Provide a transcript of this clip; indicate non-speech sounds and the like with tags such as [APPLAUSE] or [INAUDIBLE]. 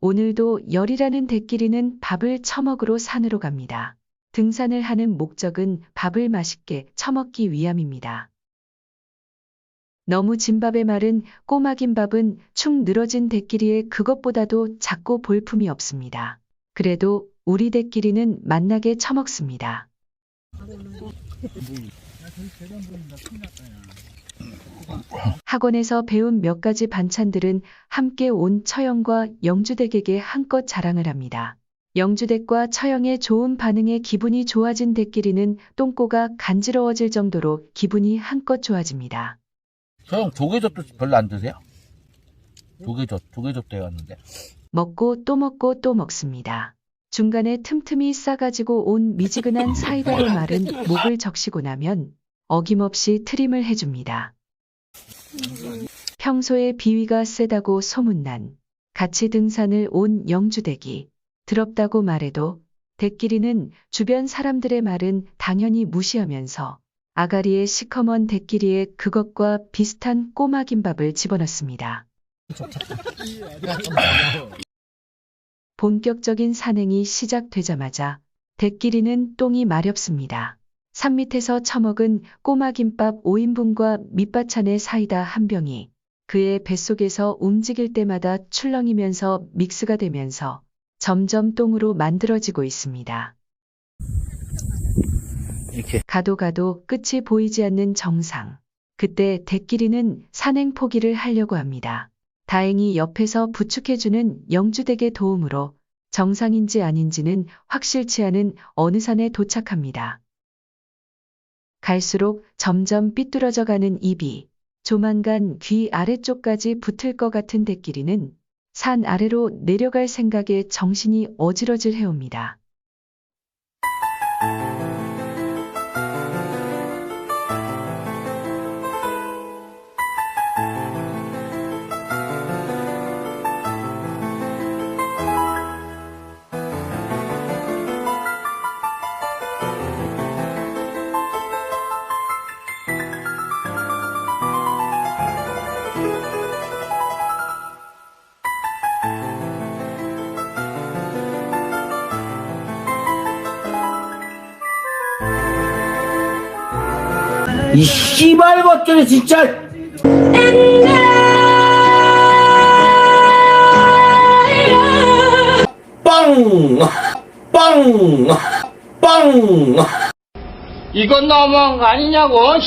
오늘도 열이라는 대끼리는 밥을 처먹으러 산으로 갑니다. 등산을 하는 목적은 밥을 맛있게 처먹기 위함입니다. 너무 진밥의 말은 꼬막임밥은 축 늘어진 대끼리에 그것보다도 작고 볼품이 없습니다. 그래도 우리 대끼리는 맛나게 처먹습니다. 학원에서 배운 몇 가지 반찬들은 함께 온 처형과 영주댁에게 한껏 자랑을 합니다. 영주댁과 처형의 좋은 반응에 기분이 좋아진 댁끼리는 똥꼬가 간지러워질 정도로 기분이 한껏 좋아집니다. 저형 조개젓도 별로 안 드세요? 조개젓, 조개젓 되었는데. 먹고 또 먹고 또 먹습니다. 중간에 틈틈이 싸가지고 온 미지근한 [LAUGHS] 사이다로 마른 목을 적시고 나면 어김없이 트림을 해줍니다. 평소에 비위가 세다고 소문난 같이 등산을 온 영주댁이 더럽다고 말해도 대끼리는 주변 사람들의 말은 당연히 무시하면서 아가리에 시커먼 대끼리에 그것과 비슷한 꼬마 김밥을 집어넣습니다. [LAUGHS] 본격적인 산행이 시작되자마자 대끼리는 똥이 마렵습니다. 산 밑에서 처먹은 꼬마 김밥 5인분과 밑바찬의 사이다 한 병이 그의 뱃속에서 움직일 때마다 출렁이면서 믹스가 되면서 점점 똥으로 만들어지고 있습니다. 이렇게. 가도 가도 끝이 보이지 않는 정상. 그때 대끼리는 산행 포기를 하려고 합니다. 다행히 옆에서 부축해주는 영주댁의 도움으로 정상인지 아닌지는 확실치 않은 어느 산에 도착합니다. 갈수록 점점 삐뚤어져 가는 입이 조만간 귀 아래쪽까지 붙을 것 같은 대끼리는 산 아래로 내려갈 생각에 정신이 어지러질 해옵니다. 이 씨발 것들이 진짜. 빵! 빵! 빵! 이건 너무한 거 아니냐고. 아!